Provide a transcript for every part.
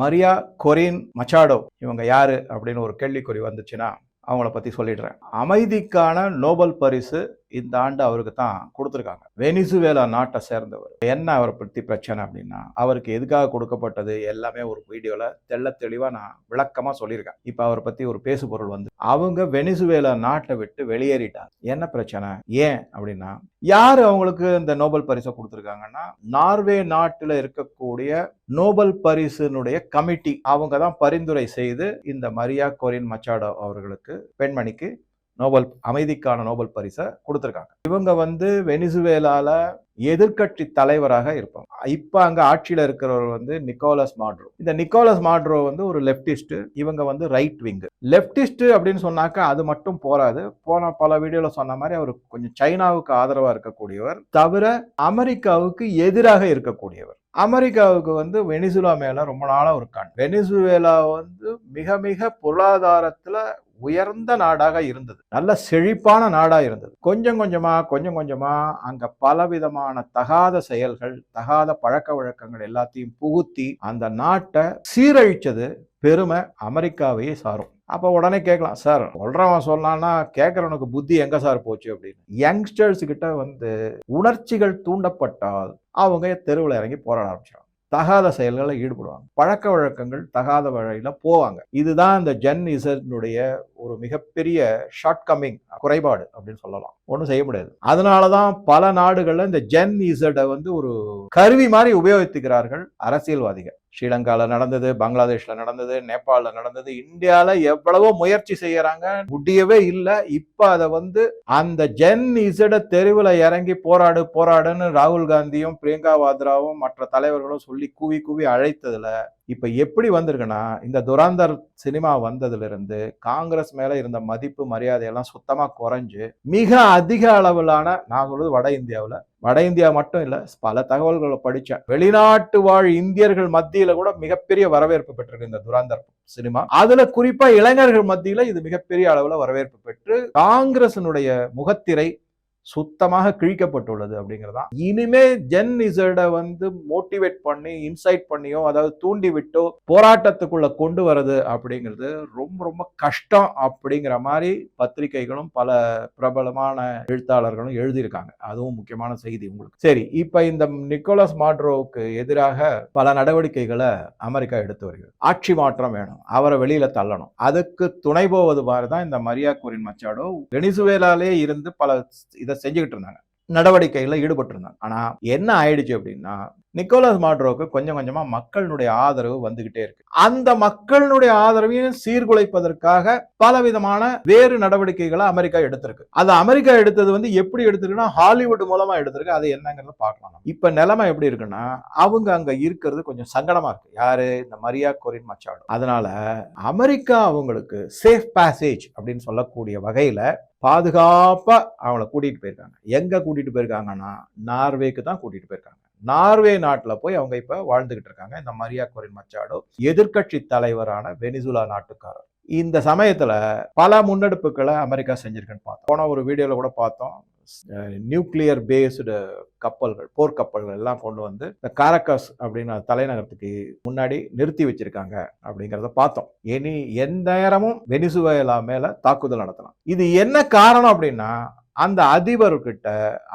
மரியா கொரின் மச்சாடோ இவங்க யாரு அப்படின்னு ஒரு கேள்விக்குறி வந்துச்சுன்னா அவங்கள பற்றி சொல்லிடுறேன். அமைதிக்கான நோபல் பரிசு இந்த ஆண்டு அவருக்கு தான் கொடுத்துருக்காங்க. வெனிசுவேலா நாட்டை சேர்ந்தவர். என்ன அவரை பற்றி பிரச்சனை அப்படின்னா அவருக்கு எதுக்காக கொடுக்கப்பட்டது எல்லாமே ஒரு வீடியோவில் தெள்ள தெளிவாக நான் விளக்கமாக சொல்லியிருக்கேன். இப்போ அவரை பற்றி ஒரு பேசு பொருள் வந்து அவங்க வெனிசுவேலா நாட்டை விட்டு வெளியேறிட்டார். என்ன பிரச்சனை? ஏன் அப்படின்னா யார் அவங்களுக்கு இந்த நோபல் பரிசை கொடுத்துருக்காங்கன்னா நார்வே நாட்டில் இருக்கக்கூடிய நோபல் பரிசினுடைய கமிட்டி. அவங்க தான் பரிந்துரை செய்து இந்த மரியா கொரின் மச்சாடோ அவர்களுக்கு பெண்மணிக்கு நோபல் அமைதிக்கான நோபல் பரிசை கொடுத்துருக்காங்க. இவங்க வந்து வெனிசுவேலால எதிர்க்கட்சி தலைவராக இருப்பாங்க. இப்போ அங்கே ஆட்சியில் இருக்கிறவர் வந்து நிக்கோலஸ் மாட்ரோ. இந்த நிக்கோலஸ் மாட்ரோ வந்து ஒரு லெப்டிஸ்ட் இவங்க வந்து ரைட் விங்கு லெப்டிஸ்ட் அப்படின்னு சொன்னாக்கா அது மட்டும் போராது போன பல வீடியோல சொன்ன மாதிரி அவர் கொஞ்சம் சைனாவுக்கு ஆதரவாக இருக்கக்கூடியவர் தவிர அமெரிக்காவுக்கு எதிராக இருக்கக்கூடியவர். அமெரிக்காவுக்கு வந்து வெனிசுலா மேல ரொம்ப நாளாக ஒரு கண். வெனிசுவேலா வந்து மிக மிக பொருளாதாரத்தில் உயர்ந்த நாடாக இருந்தது. நல்ல செழிப்பான நாடாக இருந்தது. கொஞ்சம் கொஞ்சமா கொஞ்சம் கொஞ்சமா அங்க பலவிதமான தகாத செயல்கள் தகாத பழக்க வழக்கங்கள் எல்லாத்தையும் புகுத்தி அந்த நாட்டை சீரழிச்சது பெருமை அமெரிக்காவையே சாரும். அப்ப உடனே கேட்கலாம் சார் சொல்றவன் சொல்லான்னா கேட்கறவனுக்கு புத்தி எங்க சார் போச்சு? அப்படின்னு. யங்ஸ்டர்ஸ் கிட்ட வந்து உணர்ச்சிகள் தூண்டப்பட்டால் அவங்க தெருவில் இறங்கி போராட ஆரம்பிச்சிடும் தகாத செயல்களில் ஈடுபடுவாங்க. பழக்க வழக்கங்கள் தகாத வழியில் போவாங்க. இதுதான் இந்த ஜென் இசனுடைய ஒரு மிகப்பெரிய ஷார்ட் கம்மிங் குறைபாடு அப்படின்னு சொல்லலாம். ஒன்றும் செய்ய முடியாது. அதனால தான் பல நாடுகளில் இந்த ஜென் இசடை வந்து ஒரு கருவி மாதிரி உபயோகித்துக்கிறார்கள் அரசியல்வாதிகள். ஸ்ரீலங்காவில் நடந்தது பங்களாதேஷில் நடந்தது நேபாளில் நடந்தது இந்தியாவில் எவ்வளவோ முயற்சி செய்கிறாங்க முடியவே இல்லை. இப்போ அதை வந்து அந்த ஜென் இசட தெருவில் இறங்கி போராடு போராடுன்னு ராகுல் காந்தியும் பிரியங்கா வாத்ராவும் மற்ற தலைவர்களும் சொல்லி கூவி கூவி அழைத்ததில் இப்போ எப்படி வந்திருக்குன்னா இந்த துராந்தர் சினிமா வந்ததுலேருந்து காங்கிரஸ் மேலே இருந்த மதிப்பு மரியாதையெல்லாம் சுத்தமாக குறைஞ்சு மிக அதிக அளவிலான நான் சொல்வது வட இந்தியாவில் வட இந்தியா மட்டும் இல்லை பல தகவல்களை படித்தேன் வெளிநாட்டு வாழ் இந்தியர்கள் மத்தியில் கூட மிகப்பெரிய வரவேற்பு பெற்றிருக்கு இந்த துராந்தர் சினிமா. அதுல குறிப்பா இளைஞர்கள் மத்தியில இது மிகப்பெரிய அளவில் வரவேற்பு பெற்று காங்கிரசினுடைய முகத்திரை சுத்தமாக கிழிக்கப்பட்டுள்ளது அப்படிங்கிறதா? இனிமே ஜென் இசடை வந்து மோட்டிவேட் பண்ணி இன்சைட் பண்ணியோ அதாவது தூண்டி விட்டோ போராட்டத்துக்குள்ள கொண்டு வர்றது அப்படிங்கிறது ரொம்ப ரொம்ப கஷ்டம் அப்படிங்கிற மாதிரி பத்திரிகைகளும் பல பிரபலமான எழுத்தாளர்களும் எழுதியிருக்காங்க. அதுவும் முக்கியமான செய்தி உங்களுக்கு. சரி இப்ப இந்த நிக்கோலஸ் மாட்ரோவுக்கு எதிராக பல நடவடிக்கைகளை அமெரிக்கா எடுத்து வருகிறது. ஆட்சி மாற்றம் வேணும் அவரை வெளியில தள்ளணும். அதுக்கு துணை போவது மாதிரி தான் இந்த மரியா குரின் மச்சாடோ. வெனிசுவேலாலே இருந்து பல இதை செஞ்சுக்கிட்டு இருந்தாங்க. நடவடிக்கைகளில் ஈடுபட்டிருந்தாங்க. ஆனா என்ன ஆயிடுச்சு அப்படின்னா நிக்கோலஸ் மாட்ரோவுக்கு கொஞ்சம் கொஞ்சமாக மக்களினுடைய ஆதரவு வந்துகிட்டே இருக்கு. அந்த மக்களினுடைய ஆதரவையும் சீர்குலைப்பதற்காக பலவிதமான வேறு நடவடிக்கைகளை அமெரிக்கா எடுத்திருக்கு. அது அமெரிக்கா எடுத்தது வந்து எப்படி எடுத்திருக்குன்னா ஹாலிவுட் மூலமா எடுத்திருக்கு. அது என்னங்கிறத பார்க்கலாம் இப்ப நிலைமை எப்படி இருக்குன்னா அவங்க அங்க இருக்கிறது கொஞ்சம் சங்கடமா இருக்கு. யாரு? இந்த மரியா கொரின் மச்சாடு. அதனால அமெரிக்கா அவங்களுக்கு சேஃப் பேசேஜ் அப்படின்னு சொல்லக்கூடிய வகையில பாதுகாப்பா அவங்கள கூட்டிட்டு போயிருக்காங்க. எங்க கூட்டிட்டு போயிருக்காங்கன்னா நார்வேக்கு தான் கூட்டிட்டு போயிருக்காங்க. நார்வே நாட்டில் போய் அவங்க இப்போ வாழ்ந்துகிட்டு இருக்காங்க. இந்த மரியா கொரின் மச்சாடோ எதிர்கட்சி தலைவரான வெனிசுலா நாட்டுக்காரர். இந்த சமயத்தில் பல முன்னெடுப்புகளை அமெரிக்கா செஞ்சிருக்குன்னு பார்த்தோம். போன ஒரு வீடியோவில் கூட பார்த்தோம். நியூக்ளியர் பேஸ்டு கப்பல்கள் போர்க்கப்பல்கள் எல்லாம் கொண்டு வந்து இந்த காரக்கஸ் அப்படின்னு தலைநகரத்துக்கு முன்னாடி நிறுத்தி வச்சிருக்காங்க அப்படிங்கிறத பார்த்தோம். இனி எந்த நேரமும் வெனிசுவேலா மேல தாக்குதல் நடத்தலாம். இது என்ன காரணம் அப்படின்னா அந்த அதிபர்கிட்ட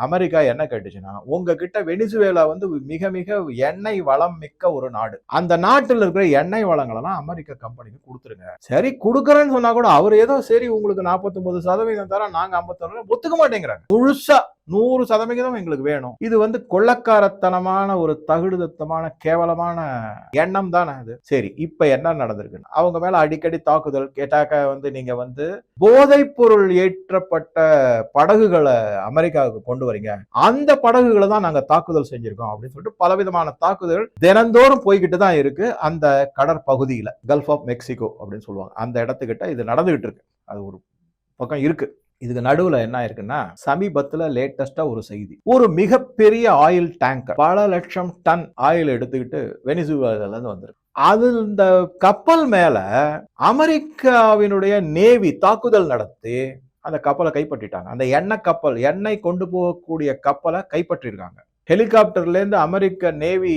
அமெரிக்கா என்ன கேட்டுச்சுன்னா உங்ககிட்ட வெனிசுவேலா வந்து மிக மிக எண்ணெய் வளம் மிக்க ஒரு நாடு. அந்த நாட்டில் இருக்கிற எண்ணெய் வளங்களெல்லாம் அமெரிக்க கம்பெனிக்கு கொடுத்துருங்க. சரி கொடுக்குறேன்னு சொன்னா கூட அவர் ஏதோ சரி உங்களுக்கு நாற்பத்தொன்பது சதவீதம் தர நாங்க ஐம்பத்தொன்னு ஒத்துக்க மாட்டேங்கிறாங்க. முழுசா நூறு சதவிகிதம் எங்களுக்கு வேணும். இது வந்து கொள்ளக்காரத்தனமான ஒரு தகுடுதத்தமான கேவலமான எண்ணம் தானே அது. சரி இப்ப என்ன நடந்திருக்கு அவங்க மேல அடிக்கடி தாக்குதல் கேட்டாக்க வந்து நீங்க வந்து போதைப் பொருள் ஏற்றப்பட்ட படகுகளை அமெரிக்காவுக்கு கொண்டு வரீங்க. அந்த படகுகளை தான் நாங்க தாக்குதல் செஞ்சிருக்கோம் அப்படின்னு சொல்லிட்டு பலவிதமான தாக்குதல் தினந்தோறும் போய்கிட்டு தான் இருக்கு அந்த கடற்பகுதியில கல்ஃப் ஆஃப் மெக்சிகோ அப்படின்னு சொல்லுவாங்க. அந்த இடத்துக்கிட்ட இது நடந்துகிட்டு இருக்கு. அது ஒரு பக்கம் இருக்கு. இதுக்கு நடுவில் என்ன இருக்குன்னா சமீபத்தில் லேட்டஸ்டா ஒரு செய்தி. ஒரு மிகப்பெரிய ஆயில் டேங்கர் பல லட்சம் டன் ஆயில் எடுத்துக்கிட்டு வெனிசுவேலால வந்திருக்கு. அது இந்த கப்பல் மேல அமெரிக்காவினுடைய நேவி தாக்குதல் நடத்தி அந்த கப்பலை கைப்பற்றிட்டாங்க. அந்த எண்ணெய் கப்பல் எண்ணெய் கொண்டு போகக்கூடிய கப்பலை கைப்பற்றிருக்காங்க. ஹெலிகாப்டர்லேருந்து அமெரிக்க நேவி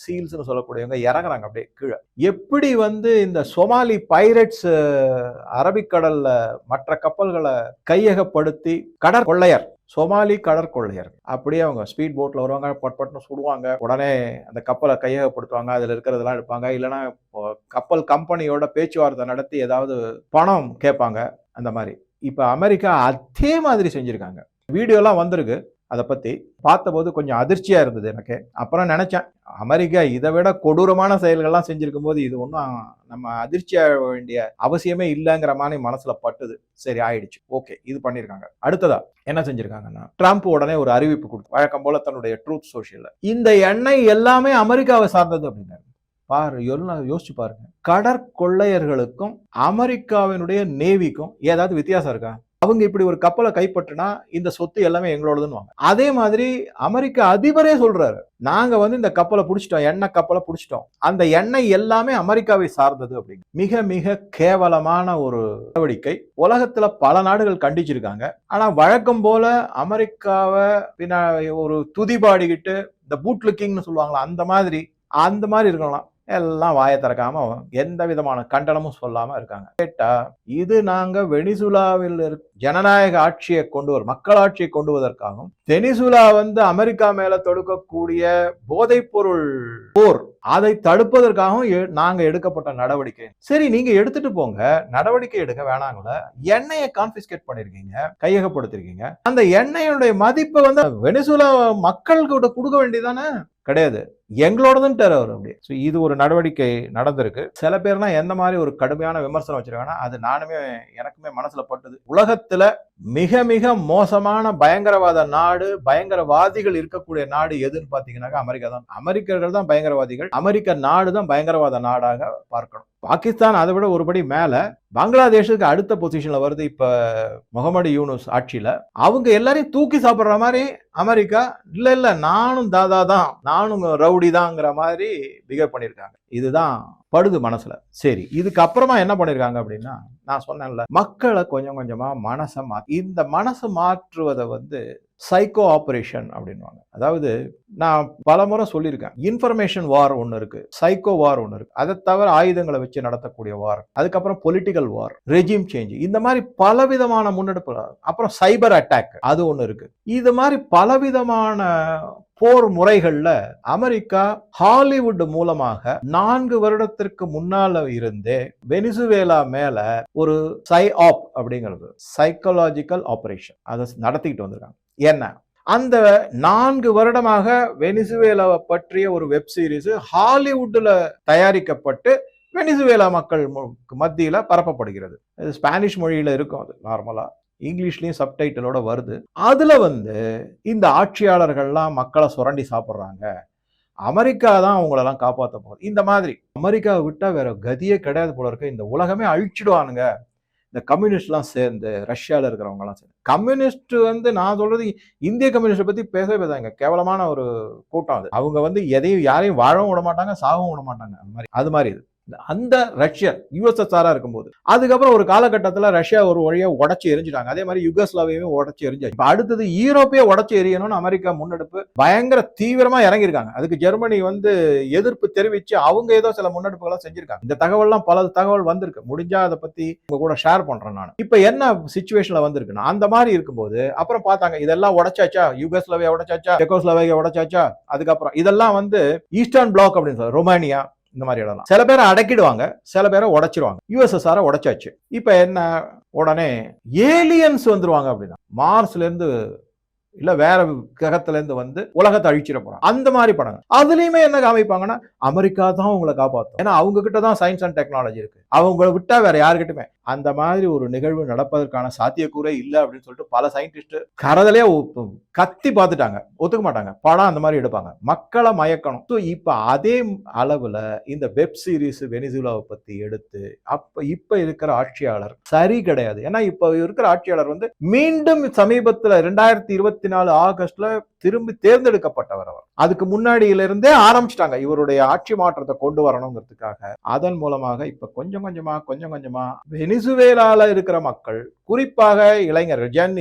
சீல்ஸ்னு சொல்லக்கூடியவங்க இறங்குறாங்க அப்படியே கீழே. எப்படி வந்து இந்த சோமாலி பைரட்ஸ் அரபிக்கடலில் மற்ற கப்பல்களை கையகப்படுத்தி கடற்கொள்ளையர் சோமாலி கடற்கொள்ளையர் அப்படியே அவங்க ஸ்பீட் போட்டில் வருவாங்க பட் பட்னு சுடுவாங்க. உடனே அந்த கப்பலை கையகப்படுத்துவாங்க அதில் இருக்கிறதெல்லாம் எடுப்பாங்க. இல்லைன்னா கப்பல் கம்பெனியோட பேச்சுவார்த்தை நடத்தி ஏதாவது பணம் கேட்பாங்க அந்த மாதிரி. இப்போ அமெரிக்கா அதே மாதிரி செஞ்சுருக்காங்க. வீடியோலாம் வந்திருக்கு. அதை பற்றி பார்த்தபோது கொஞ்சம் அதிர்ச்சியாக இருந்தது எனக்கு. அப்புறம் நினச்சேன் அமெரிக்கா இதை விட கொடூரமான செயல்கள்லாம் செஞ்சுருக்கும் போது இது ஒன்றும் நம்ம அதிர்ச்சியாக வேண்டிய அவசியமே இல்லைங்கிற மாதிரி மனசில் பட்டுது. சரி ஆயிடுச்சு. ஓகே இது பண்ணியிருக்காங்க அடுத்ததா என்ன செஞ்சிருக்காங்கன்னா ட்ரம்ப் உடனே ஒரு அறிவிப்பு கொடுத்து வழக்கம் போல் தன்னுடைய ட்ரூத் சோஷியலில் இந்த எண்ணெய் எல்லாமே அமெரிக்காவை சார்ந்தது அப்படின்னாரு. பாரு எல்லாம் யோசிச்சு பாருங்க. கடற்கொள்ளையர்களுக்கும் அமெரிக்காவினுடைய நேவிக்கும் ஏதாவது வித்தியாசம் இருக்கா? அவங்க இப்படி ஒரு கப்பலை கைப்பற்றினா இந்த சொத்து எல்லாமே எங்களோடதுன்னு அதே மாதிரி அமெரிக்க அதிபரே சொல்றாரு நாங்க வந்து இந்த கப்பலை பிடிச்சிட்டோம் எண்ணெய் கப்பலை பிடிச்சிட்டோம். அந்த எண்ணெய் எல்லாமே அமெரிக்காவை சார்ந்தது அப்படிங்க மிக மிக கேவலமான ஒரு நடவடிக்கை. உலகத்துல பல நாடுகள் கண்டிச்சிருக்காங்க. ஆனா வழக்கம் போல அமெரிக்காவை பின்ன ஒரு துதிபாடிக்கிட்டு இந்த பூட் லுக்கிங்னு சொல்லுவாங்களா அந்த மாதிரி அந்த மாதிரி இருக்கலாம். எல்லாம் வாயை திறக்காம எந்த விதமான கண்டனமும் சொல்லாம இருக்காங்க. கேட்டா இது நாங்க வெனிசுலாவில் ஜனநாயக ஆட்சியை கொண்டு வரும் மக்களாட்சியை கொண்டு வருவதற்காகவும் வெனிசுலா வந்து அமெரிக்கா மேல தொடுக்கக்கூடிய போதைப் பொருள் போர் அதை தடுப்பதற்காகவும் நாங்க எடுக்கப்பட்ட நடவடிக்கை. சரி நீங்க எடுத்துட்டு போங்க. நடவடிக்கை எடுக்க வேணாங்கள. எண்ணெயை கான்பிஸ்கேட் பண்ணிருக்கீங்க கையகப்படுத்திருக்கீங்க. அந்த எண்ணெயுடைய மதிப்பை வந்து வெனிசுலா மக்கள் கூட கொடுக்க வேண்டியதானே கிடையாது. எங்களோடதுன்ட்டார் அவர் அப்படி. ஸோ இது ஒரு நடவடிக்கை நடந்திருக்கு. சில பேர்லாம் எந்த மாதிரி ஒரு கடுமையான விமர்சனம் வச்சிருக்காங்கன்னா அது நானுமே எனக்குமே மனசில் பட்டுது. உலகத்தில் மிக மிக மோசமான பயங்கரவாத நாடு பயங்கரவாதிகள் இருக்கக்கூடிய நாடு எதுன்னு பார்த்தீங்கன்னாக்கா அமெரிக்கா தான். அமெரிக்கர்கள் தான் பயங்கரவாதிகள். அமெரிக்க நாடு தான் பயங்கரவாத நாடாக பார்க்கணும். பாகிஸ்தான் அதை விட ஒருபடி மேல. பங்களாதேஷுக்கு அடுத்த பொசிஷன்ல வருது இப்ப முகமது யூனுஸ் ஆட்சியில. அவங்க எல்லாரையும் தூக்கி சாப்பிடுற மாதிரி அமெரிக்கா இல்ல இல்ல நானும் தாதா தான். நானும் ரவுடி தாங்கிற மாதிரி பிஹேவ் பண்ணியிருக்காங்க. இதுதான் படுது மனசுல. சரி இதுக்கு அப்புறமா என்ன பண்ணிருக்காங்க அப்படின்னா நான் சொன்னேன்ல மக்களை கொஞ்சம் கொஞ்சமா மனசை மாற்றி இந்த மனசை மாற்றுவதை வந்து சைக்கோ ஆபரேஷன் அப்படின்வாங்க அதாவது நான் பல முறை சொல்லியிருக்கேன் இன்ஃபர்மேஷன் வார் ஒன்று இருக்கு சைக்கோ வார் ஒன்று இருக்கு. அதை தவிர ஆயுதங்களை வச்சு நடத்தக்கூடிய வார் அதுக்கப்புறம் பொலிட்டிக்கல் வார் ரெஜிம் சேஞ்ச் இந்த மாதிரி பலவிதமான முன்னெடுப்பு அப்புறம் சைபர் அட்டாக் அது ஒன்று இருக்கு. இது மாதிரி பலவிதமான போர் முறைகள்ல அமெரிக்கா ஹாலிவுட் மூலமாக நான்கு வருடத்திற்கு முன்னால இருந்தே வெனிசுவேலா மேல ஒரு சை ஆப் அப்படிங்கிறது சைக்கலாஜிக்கல் ஆபரேஷன் அதை நடத்திக்கிட்டு வந்திருக்காங்க. என்ன? அந்த நான்கு வருடமாக வெனிசுவேலாவை பற்றிய ஒரு வெப் சீரிஸ் ஹாலிவுட்ல தயாரிக்கப்பட்டு வெனிசுவேலா மக்கள் மத்தியில பரப்பப்படுகிறது. ஸ்பானிஷ் மொழியில இருக்கும் அது நார்மலா இங்கிலீஷ்லேயும் சப்டைட்டிலோட வருது. அதில் வந்து இந்த ஆட்சியாளர்கள்லாம் மக்களை சுரண்டி சாப்பிட்றாங்க. அமெரிக்கா தான் அவங்களெல்லாம் காப்பாற்ற போகுது. இந்த மாதிரி அமெரிக்காவை விட்டால் வேற கதியே கிடையாது போல இருக்கு. இந்த உலகமே அழிச்சிடுவானுங்க. இந்த கம்யூனிஸ்ட்லாம் சேர்ந்து ரஷ்யாவில் இருக்கிறவங்கலாம் சேர்ந்து. கம்யூனிஸ்ட் வந்து நான் சொல்றது இந்திய கம்யூனிஸ்டை பற்றி பேசவே பேசாங்க கேவலமான ஒரு கூட்டம் அது. அவங்க வந்து எதையும் யாரையும் வாழவும் விட மாட்டாங்க சாகவும் விட மாட்டாங்க அது மாதிரி அது மாதிரி இது. அந்த ரஷ்யா யுஎஸ்எஸ்ஆரா இருக்கும்போது. அதுக்கப்புறம் ஒரு காலகட்டத்தில் ரஷ்யா ஒரு வழியாக உடச்சி எரிஞ்சிட்டாங்க. அதே மாதிரி யுகஸ்லாவியவே உடச்சி எரிஞ்சாச்சு. இப்போ அடுத்தது ஈரோப்பே உடச்சி எரியணும்னு அமெரிக்கா முன்னெடுப்பு பயங்கர தீவிரமாக இறங்கியிருக்காங்க. அதுக்கு ஜெர்மனி வந்து எதிர்ப்பு தெரிவித்து அவங்க ஏதோ சில முன்னெடுப்புகளாக செஞ்சிருக்காங்க. இந்த தகவல்லாம் பல தகவல் வந்திருக்கு. முடிஞ்சா அதை பற்றி உங்க கூட ஷேர் பண்ணுறேன் நான். இப்போ என்ன சுச்சுவேஷனில் வந்திருக்குன்னா அந்த மாதிரி இருக்கும்போது அப்புறம் பார்த்தாங்க இதெல்லாம் உடச்சாச்சா? யுகஸ்லாவியா உடச்சாச்சா? டெக்கோஸ்லாவியா உடச்சாச்சா? அதுக்கப்புறம் இதெல்லாம் வந்து ஈஸ்டர்ன் பிளாக் அப்படின்னு சொல்ல ரொமானியா இந்த மாதிரி இடம் சில பேரை அடக்கிடுவாங்க சில பேரை உடைச்சிருவாங்க. யூஎஸ்எஸ்ஆரை உடைச்சாச்சு. இப்போ என்ன? உடனே ஏலியன்ஸ் வந்துருவாங்க அப்படின்னா மார்ஸ்லேருந்து இல்ல வேற கிரகத்துல இருந்து வந்து உலகத்தை அழிச்சிட போறாங்க. அந்த மாதிரி படங்கள். அதுலயுமே என்ன காமிப்பாங்கன்னா அமெரிக்கா தான் உங்களை காப்பாற்றும் ஏன்னா அவங்க கிட்ட தான் சயின்ஸ் அண்ட் டெக்னாலஜி இருக்கு. அவங்கள விட்டா வேற யாருக்கிட்டுமே. அந்த மாதிரி ஒரு நிகழ்வு நடப்பதற்கான சாத்தியக்கூறே இல்லை அப்படின்னு சொல்லிட்டு பல சயின்டிஸ்ட் கரதலே கத்தி பார்த்துட்டாங்க. ஒத்துக்க மாட்டாங்க. படம் அந்த மாதிரி எடுப்பாங்க. மக்களை மயக்கணும். ஸோ இப்போ அதே அளவில் இந்த வெப் சீரிஸ் வெனிசுலாவை பற்றி எடுத்து அப்போ இப்போ இருக்கிற ஆட்சியாளர் சரி கிடையாது. ஏன்னா இப்போ இருக்கிற ஆட்சியாளர் வந்து மீண்டும் சமீபத்தில் ரெண்டாயிரத்தி இருபத்தி நாலு ஆகஸ்ட்ல திரும்பி தேர்ந்தெடுக்கப்பட்டவர் அவர். அதுக்கு முன்னாடியில இருந்தே ஆரம்பிச்சிட்டாங்க இவருடைய ஆட்சி மாற்றத்தை கொண்டு வரணுங்கிறதுக்காக. அதன் மூலமாக இப்ப கொஞ்சம் கொஞ்சமா கொஞ்சம் கொஞ்சமா வெனிசுவேலால இருக்கிற மக்கள் குறிப்பாக இளைஞர்கள் ஜென்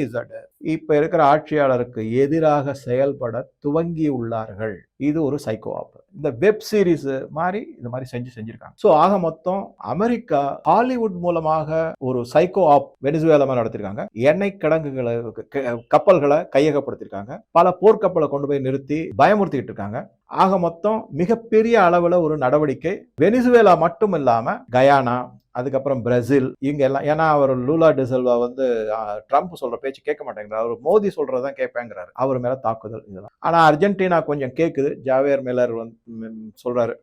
இப்ப இருக்கிற ஆட்சியாளருக்கு எதிராக செயல்பட துவங்கி உள்ளார்கள் இது ஒரு சைக்கோ ஆப் இந்த வெப் சீரிஸ் மாதிரி இந்த மாதிரி செஞ்சு செஞ்சிருக்காங்க. ஸோ ஆக மொத்தம் அமெரிக்கா ஹாலிவுட் மூலமாக ஒரு சைக்கோ ஆப் வெனிசுவேலா நடத்திருக்காங்க. எண்ணெய் கிடங்குகளை க- கப்பல்களை கையகப்படுத்திருக்காங்க. பல போர்க்கப்பலை கொண்டு போய் நிறுத்தி பயமுறுத்திக்கிட்டு இருக்காங்க. ஆக மொத்தம் மிகப்பெரிய அளவில் ஒரு நடவடிக்கை. வெனிசுவேலா மட்டும் இல்லாமல் கயானா அதுக்கப்புறம் பிரேசில் இங்க எல்லாம் ஏன்னா அவர் லூலா டிசல்வா வந்து ட்ரம்ப் சொல்ற பேச்சு கேட்க மாட்டேங்கிறார். அவர் மோடி சொல்றதான் கேட்பேங்கிறாரு. அவர் மேல தாக்குதல் இதெல்லாம். ஆனா அர்ஜென்டினா கொஞ்சம் கேட்குது ஜாவேர் மில்லர் வந்து சொல்றாரு.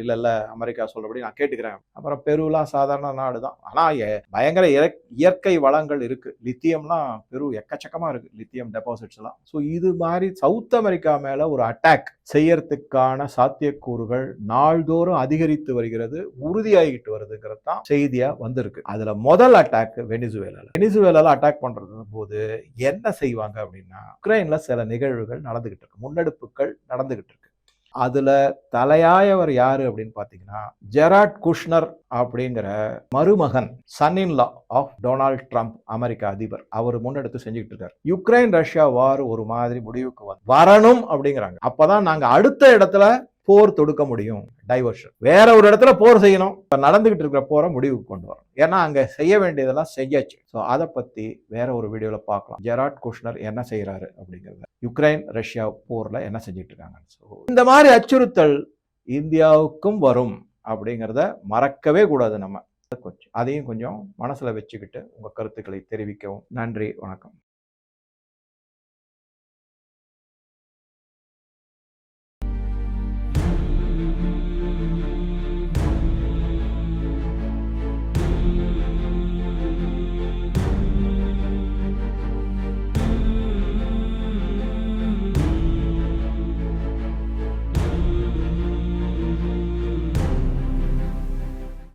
இல்ல இல்ல அமெரிக்கா சொல்றபடி நான் கேட்டுக்கிறேன். அப்புறம் பெருலாம் சாதாரண நாடு தான். ஆனா பயங்கர இயற்கை வளங்கள் இருக்கு. லித்தியம்லாம் பெரு எக்கச்சக்கமா இருக்கு. லித்தியம் டெபாசிட்ஸ் எல்லாம். ஸோ இது மாதிரி சவுத் அமெரிக்கா மேல ஒரு அட்டாக் விஜயத்துக்கான சாத்தியக்கூறுகள் நாள்தோறும் அதிகரித்து வருகிறது உறுதியாகிட்டு வருதுங்கிறது தான் செய்தியா வந்திருக்கு. அதுல முதல் அட்டாக் வெனிசுவேலால. வெனிசுவேலால அட்டாக் பண்றது போது என்ன செய்வாங்க அப்படின்னா உக்ரைன்ல சில நிகழ்வுகள் நடந்துகிட்டு இருக்கு. முன்னெடுப்புகள் நடந்துகிட்டு இருக்கு. அதுல தலையாயவர் யாரு அப்படின்னு பாத்தீங்கன்னா ஜெராட் குஷ்னர் அப்படிங்கிற மருமகன் son law of Donald Trump அமெரிக்க அதிபர். அவர் முன்னெடுத்து செஞ்சுக்கிட்டு இருக்காரு. யுக்ரைன் ரஷ்யா வார் ஒரு மாதிரி முடிவுக்கு வந்து வரணும் அப்படிங்கிறாங்க. அப்பதான் நாங்க அடுத்த இடத்துல போர் தொடுக்க முடியும் டைவர்ஷன் வேற ஒரு இடத்துல போர் செய்யணும். இப்போ நடந்துகிட்டு இருக்கிற போரை முடிவுக்கு கொண்டு வரணும். ஏன்னா அங்கே செய்ய வேண்டியதெல்லாம் செஞ்சாச்சு ஸோ அதை பத்தி வேற ஒரு வீடியோல பார்க்கலாம். ஜெராட் குஷ்னர் என்ன செய்யறாரு அப்படிங்கிறத. யுக்ரைன் ரஷ்யா போர்ல என்ன செஞ்சுட்டு இருக்காங்க? ஸோ இந்த மாதிரி அச்சுறுத்தல் இந்தியாவுக்கும் வரும் அப்படிங்கிறத மறக்கவே கூடாது நம்ம. கொஞ்சம் அதையும் கொஞ்சம் மனசுல வச்சுக்கிட்டு உங்க கருத்துக்களை தெரிவிக்கவும். நன்றி வணக்கம்.